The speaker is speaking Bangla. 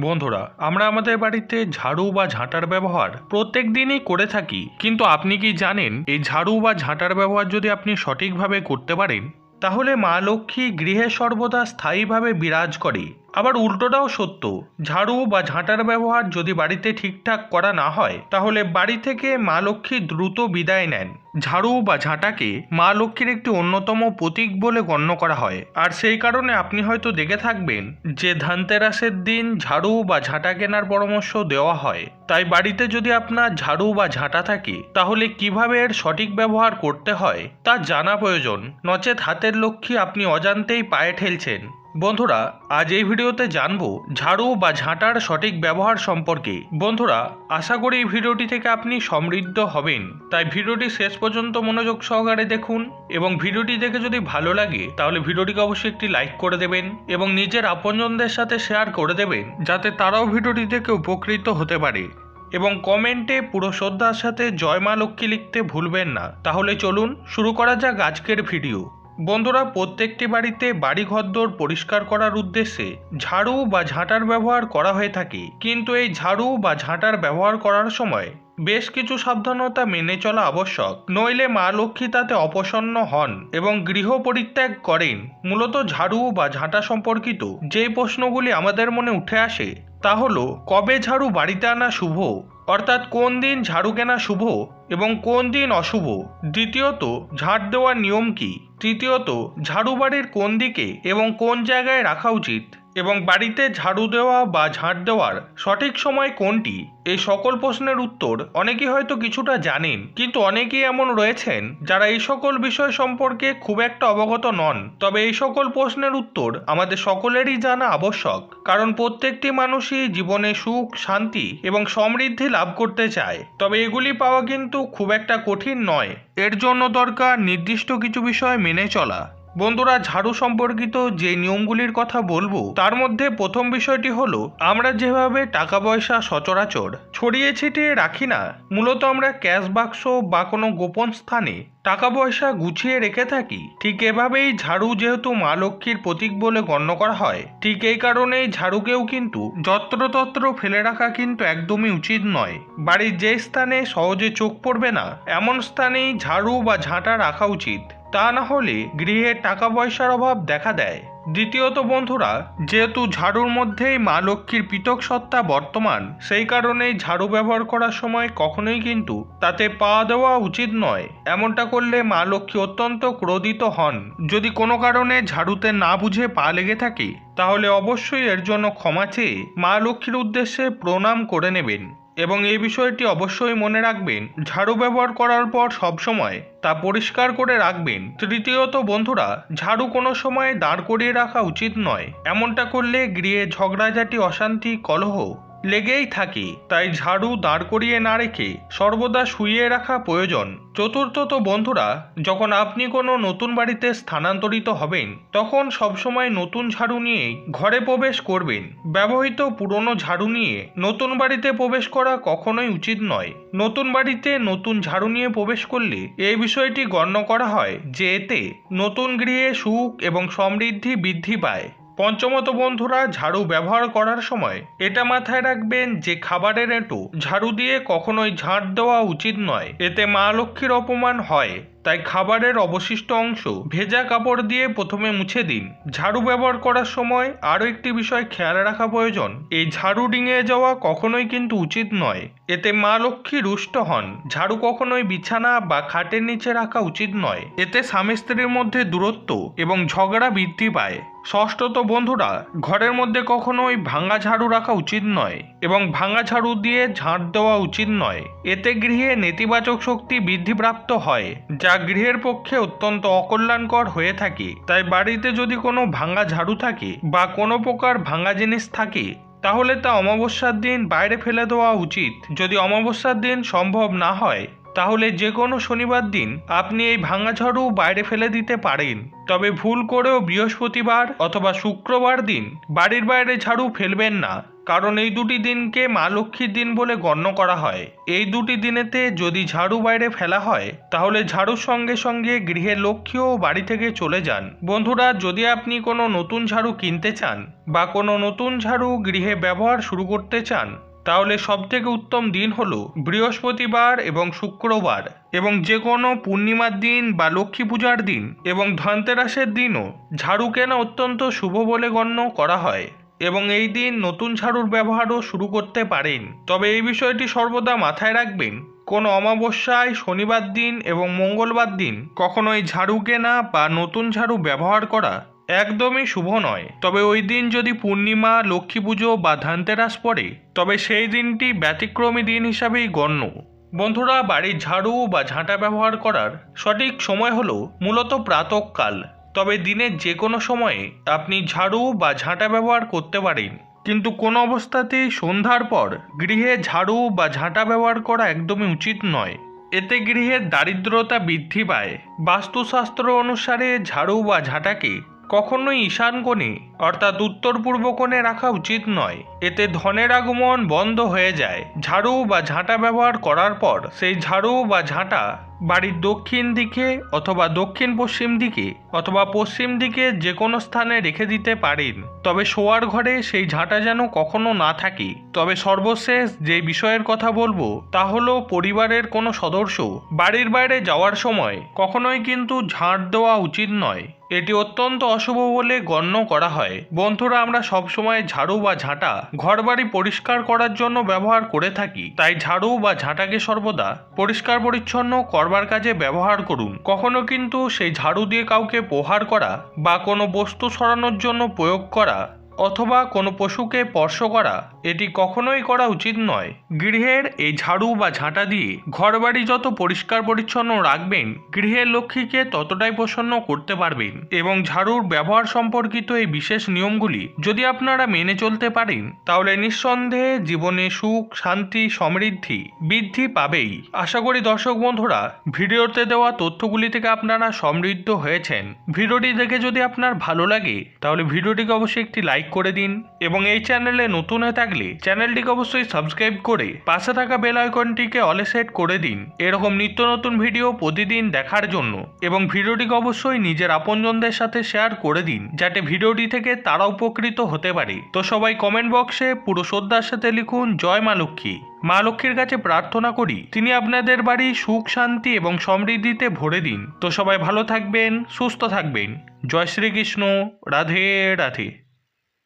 বন্ধুরা, আমরা আমাদের বাড়িতে ঝাড়ু বা ঝাঁটার ব্যবহার প্রত্যেক দিনই করে থাকি, কিন্তু আপনি কি জানেন, এই ঝাড়ু বা ঝাঁটার ব্যবহার যদি আপনি সঠিকভাবে করতে পারেন, তাহলে মা লক্ষ্মী গৃহে সর্বদা স্থায়ীভাবে বিরাজ করে। আবার উল্টোটাও সত্য। ঝাড়ু বা ঝাঁটার ব্যবহার যদি বাড়িতে ঠিকঠাক করা না হয়, তাহলে বাড়ি থেকে মা লক্ষ্মী দ্রুত বিদায় নেন। ঝাড়ু বা ঝাঁটাকে মা লক্ষ্মীর একটি অন্যতম প্রতীক বলে গণ্য করা হয়। আর সেই কারণে আপনি হয়তো দেখে থাকবেন যে ধানতেরাসের দিন ঝাড়ু বা ঝাঁটা কেনার পরামর্শ দেওয়া হয়। তাই বাড়িতে যদি আপনার ঝাড়ু বা ঝাঁটা থাকে, তাহলে কীভাবে এর সঠিক ব্যবহার করতে হয় তা জানা প্রয়োজন। নচেত হাতের লক্ষ্মী আপনি অজান্তেই পায়ে ঠেলছেন। বন্ধুরা, আজ এই ভিডিওতে জানব ঝাড়ু বা ঝাঁটার সঠিক ব্যবহার সম্পর্কে। বন্ধুরা, আশা করি এই ভিডিওটি থেকে আপনি সমৃদ্ধ হবেন। তাই ভিডিওটি শেষ পর্যন্ত মনোযোগ সহকারে দেখুন এবং ভিডিওটি দেখে যদি ভালো লাগে, তাহলে ভিডিওটিকে অবশ্যই একটি লাইক করে দেবেন এবং নিজের আপনজনদের সাথে শেয়ার করে দেবেন, যাতে তারাও ভিডিওটি থেকে উপকৃত হতে পারে। এবং কমেন্টে পুরো শ্রদ্ধার সাথে জয় মা লক্ষ্মী লিখতে ভুলবেন না। তাহলে চলুন, শুরু করা যাক আজকের ভিডিও। বন্ধুরা, প্রত্যেকটি বাড়িতে বাড়ি ঘরদোর পরিষ্কার করার উদ্দেশ্যে ঝাড়ু বা ঝাঁটার ব্যবহার করা হয়ে থাকে। কিন্তু এই ঝাড়ু বা ঝাঁটার ব্যবহার করার সময় বেশ কিছু সাবধানতা মেনে চলা আবশ্যক। নইলে মা লক্ষ্মী তাতে অপসন্ন হন এবং গৃহ পরিত্যাগ করেন। মূলত ঝাড়ু বা ঝাঁটা সম্পর্কিত যে প্রশ্নগুলি আমাদের মনে উঠে আসে, তা হলো, কবে ঝাড়ু বাড়িতে আনা শুভ? অর্থাৎ কোন দিন ঝাড়ু কেনা শুভ এবং কোন দিন অশুভ? দ্বিতীয়ত ঝাড় দেওয়ার নিয়ম কি? তৃতীয়ত ঝাড়ু বাড়ির কোন দিকে এবং কোন জায়গায় রাখা উচিত? এবং বাড়িতে ঝাড়ু দেওয়া বা ঝাঁট দেওয়ার সঠিক সময় কোনটি? এই সকল প্রশ্নের উত্তর অনেকেই হয়তো কিছুটা জানেন, কিন্তু অনেকেই এমন রয়েছেন যারা এই সকল বিষয় সম্পর্কে খুব একটা অবগত নন। তবে এই সকল প্রশ্নের উত্তর আমাদের সকলেরই জানা আবশ্যক, কারণ প্রত্যেকটি মানুষই জীবনে সুখ, শান্তি এবং সমৃদ্ধি লাভ করতে চায়। তবে এগুলি পাওয়া কিন্তু খুব একটা কঠিন নয়। এর জন্য দরকার নির্দিষ্ট কিছু বিষয় মেনে চলা। বন্ধুরা, ঝাড়ু সম্পর্কিত যে নিয়মগুলির কথা বলব, তার মধ্যে প্রথম বিষয়টি হলো, আমরা যেভাবে টাকা পয়সা সচরাচর ছড়িয়ে ছিটিয়ে রাখি না, মূলত আমরা ক্যাশ বাক্স বা কোনো গোপন স্থানে টাকা পয়সা গুছিয়ে রেখে থাকি। ঠিক এভাবেই ঝাড়ু যেহেতু মা লক্ষ্মীর প্রতীক বলে গণ্য করা হয়, ঠিক এই কারণেই ঝাড়ুকেও কিন্তু যত্রতত্র ফেলে রাখা কিন্তু একদমই উচিত নয়। বাড়ির যে স্থানে সহজে চোখ পড়বে না, এমন স্থানেই ঝাড়ু বা ঝাঁটা রাখা উচিত। তা না হলে গৃহে টাকা পয়সার অভাব দেখা দেয়। দ্বিতীয়ত বন্ধুরা, যেহেতু ঝাড়ুর মধ্যেই মা লক্ষ্মীর পৃথক সত্তা বর্তমান, সেই কারণেই ঝাড়ু ব্যবহার করার সময় কখনোই কিন্তু তাতে পা দেওয়া উচিত নয়। এমনটা করলে মা লক্ষ্মী অত্যন্ত ক্রোধিত হন। যদি কোনো কারণে ঝাড়ুতে না বুঝে পা লেগে থাকে, তাহলে অবশ্যই এর জন্য ক্ষমা চেয়ে মা লক্ষ্মীর উদ্দেশ্যে প্রণাম করে নেবেন। এবং এই বিষয়টি অবশ্যই মনে রাখবেন, ঝাড়ু ব্যবহার করার পর সবসময় তা পরিষ্কার করে রাখবেন। তৃতীয়ত বন্ধুরা, ঝাড়ু কোনো সময় দাঁড় করিয়ে রাখা উচিত নয়। এমনটা করলে গৃহে ঝগড়াঝাটি, অশান্তি, কলহ লেগেই থাকে, তাই ঝাড়ু দাঁড় করিয়ে না রেখে সর্বদা শুইয়ে রাখা প্রয়োজন। চতুর্থত বন্ধুরা, যখন আপনি কোনো নতুন বাড়িতে স্থানান্তরিত হবেন, তখন সবসময় নতুন ঝাড়ু নিয়ে ঘরে প্রবেশ করবেন। ব্যবহৃত পুরনো ঝাড়ু নিয়ে নতুন বাড়িতে প্রবেশ করা কখনোই উচিত নয়। নতুন বাড়িতে নতুন ঝাড়ু নিয়ে প্রবেশ করলে এই বিষয়টি গণ্য করা হয় যে এতে নতুন গৃহে সুখ এবং সমৃদ্ধি বৃদ্ধি পায়। পঞ্চমত বন্ধুরা, ঝাড়ু ব্যবহার করার সময় এটা মাথায় রাখবেন যে খাবারের এঁটো, ঝাড়ু দিয়ে কখনোই ঝাঁট দেওয়া উচিত নয়। এতে মা লক্ষ্মীর অপমান হয়, তাই খাবারের অবশিষ্ট অংশ ভেজা কাপড় দিয়ে প্রথমে মুছে দিন। ঝাড়ু ব্যবহার করার সময় আরও একটি বিষয় খেয়াল রাখা প্রয়োজন, এই ঝাড়ু ডিঙে যাওয়া কখনোই কিন্তু উচিত নয়। এতে মা লক্ষ্মী রুষ্ট হন। ঝাড়ু কখনোই বিছানা বা খাটের নিচে রাখা উচিত নয়। এতে স্বামী স্ত্রীর মধ্যে দূরত্ব এবং ঝগড়া বৃদ্ধি পায়। ষষ্ঠত বন্ধুরা, ঘরের মধ্যে কখনোই ভাঙা ঝাড়ু রাখা উচিত নয় এবং ভাঙা ঝাড়ু দিয়ে ঝাঁট দেওয়া উচিত নয়। এতে গৃহে নেতিবাচক শক্তি বৃদ্ধিপ্রাপ্ত হয়, যা গৃহের পক্ষে অত্যন্ত অকল্যাণকর হয়ে থাকে। তাই বাড়িতে যদি কোনো ভাঙা ঝাড়ু থাকে বা কোনো প্রকার ভাঙা জিনিস থাকে, তাহলে তা অমাবস্যার দিন বাইরে ফেলে দেওয়া উচিত। যদি অমাবস্যার দিন সম্ভব না হয় তাহলে যে কোনো শনিবার দিন আপনি এই ভাঙা ঝাড়ু বাইরে ফেলে দিতে পারেন। তবে ভুল করেও বৃহস্পতিবার অথবা শুক্রবার দিন বাড়ির বাইরে ঝাড়ু ফেলবেন না, কারণ এই দুটি দিনকে মা লক্ষ্মীর দিন বলে গণ্য করা হয়। এই দুটি দিনেতে যদি ঝাড়ু বাইরে ফেলা হয়, তাহলে ঝাড়ুর সঙ্গে সঙ্গে গৃহের লক্ষ্মীও বাড়ি থেকে চলে যান। বন্ধুরা, যদি আপনি কোনো নতুন ঝাড়ু কিনতে চান বা কোনো নতুন ঝাড়ু গৃহে ব্যবহার শুরু করতে চান তাহলে সবথেকে উত্তম দিন হলো বৃহস্পতিবার এবং শুক্রবার এবং যে কোনো পূর্ণিমার দিন বা লক্ষ্মী পূজার দিন এবং ধনতেরাসের দিনও ঝাড়ু কেনা অত্যন্ত শুভ বলে গণ্য করা হয় এবং এই দিন নতুন ঝাড়ুর ব্যবহারও শুরু করতে পারেন। তবে এই বিষয়টি সর্বদা মাথায় রাখবেন, কোনো অমাবস্যায় শনিবার দিন এবং মঙ্গলবার দিন কখনোই ঝাড়ু কেনা বা নতুন ঝাড়ু ব্যবহার করা একদমই শুভ নয়। তবে ওই দিন যদি পূর্ণিমা, লক্ষ্মী পুজো বা ধানতেরাস পড়ে, তবে সেই দিনটি ব্যতিক্রমী দিন হিসাবেই গণ্য। বন্ধুরা, বাড়ির ঝাড়ু বা ঝাঁটা ব্যবহার করার সঠিক সময় হলো মূলত প্রাতকাল। তবে দিনের যে কোনো সময়ে আপনি ঝাড়ু বা ঝাঁটা ব্যবহার করতে পারেন। কিন্তু কোনো অবস্থাতেই সন্ধ্যার পর গৃহে ঝাড়ু বা ঝাঁটা ব্যবহার করা একদমই উচিত নয়। এতে গৃহের দারিদ্রতা বৃদ্ধি পায়। বাস্তুশাস্ত্র অনুসারে ঝাড়ু বা ঝাঁটাকে কখনোই ঈশান কোণে, অর্থাৎ উত্তর পূর্ব কোণে রাখা উচিত নয়। এতে ধনের আগমন বন্ধ হয়ে যায়। ঝাড়ু বা ঝাঁটা ব্যবহার করার পর, সেই ঝাড়ু বা ঝাঁটা বাড়ির দক্ষিণ দিকে অথবা দক্ষিণ পশ্চিম দিকে অথবা পশ্চিম দিকে যে কোনো স্থানে রেখে দিতে পারেন। তবে শোয়ার ঘরে সেই ঝাঁটা যেন কখনো না থাকে। তবে সর্বশেষ যে বিষয়ের কথা বলব, তা হলো পরিবারের কোনো সদস্য বাড়ির বাইরে যাওয়ার সময় কখনোই কিন্তু ঝাঁট দেওয়া উচিত নয়। এটি অত্যন্ত অশুভ বলে গণ্য করা হয়। বন্ধুরা, আমরা সবসময় ঝাড়ু বা ঝাঁটা ঘরবাড়ি পরিষ্কার করার জন্য ব্যবহার করে থাকি। তাই ঝাড়ু বা ঝাঁটাকে সর্বদা পরিষ্কার পরিচ্ছন্ন করবার কাজে ব্যবহার করুন। কখনো কিন্তু সেই ঝাড়ু দিয়ে কাউকে প্রহার করা বা কোনো বস্তু সরানোর জন্য প্রয়োগ করা অথবা কোনো পশুকে স্পর্শ করা, এটি কখনোই করা উচিত নয়। গৃহের এই ঝাড়ু বা ঝাঁটা দিয়ে ঘরবাড়ি যত পরিষ্কার পরিচ্ছন্ন রাখবেন, গৃহের লক্ষ্মীকে ততটাই প্রসন্ন করতে পারবেন এবং ঝাড়ুর ব্যবহার সম্পর্কিত এই বিশেষ নিয়মগুলি যদি আপনারা মেনে চলতে পারেন, তাহলে নিঃসন্দেহে জীবনে সুখ, শান্তি, সমৃদ্ধি বৃদ্ধি পাবেই। আশা করি দর্শক বন্ধুরা, ভিডিওতে দেওয়া তথ্যগুলি থেকে আপনারা সমৃদ্ধ হয়েছেন। ভিডিওটি দেখে যদি আপনার ভালো লাগে, তাহলে ভিডিওটিকে অবশ্যই একটি লাইক করে দিন এবং এই চ্যানেলে নতুন হয়ে থাকলে চ্যানেলটিকে অবশ্যই সাবস্ক্রাইব করে পাশে থাকা বেল আইকনটিকে অলে সেট করে দিন। এরকম নিত্য নতুন ভিডিও প্রতিদিন দেখার জন্য এবং ভিডিওটিকে অবশ্যই নিজের আপনজনদের সাথে শেয়ার করে দিন, যাতে ভিডিওটি থেকে তারা উপকৃত হতে পারে। তো সবাই কমেন্ট বক্সে পুরো শ্রদ্ধার সাথে লিখুন, জয় মা লক্ষ্মী। মা লক্ষ্মীর কাছে প্রার্থনা করি, তিনি আপনাদের বাড়ি সুখ, শান্তি এবং সমৃদ্ধিতে ভরে দিন। তো সবাই ভালো থাকবেন, সুস্থ থাকবেন। জয় শ্রীকৃষ্ণ, রাধে রাধে।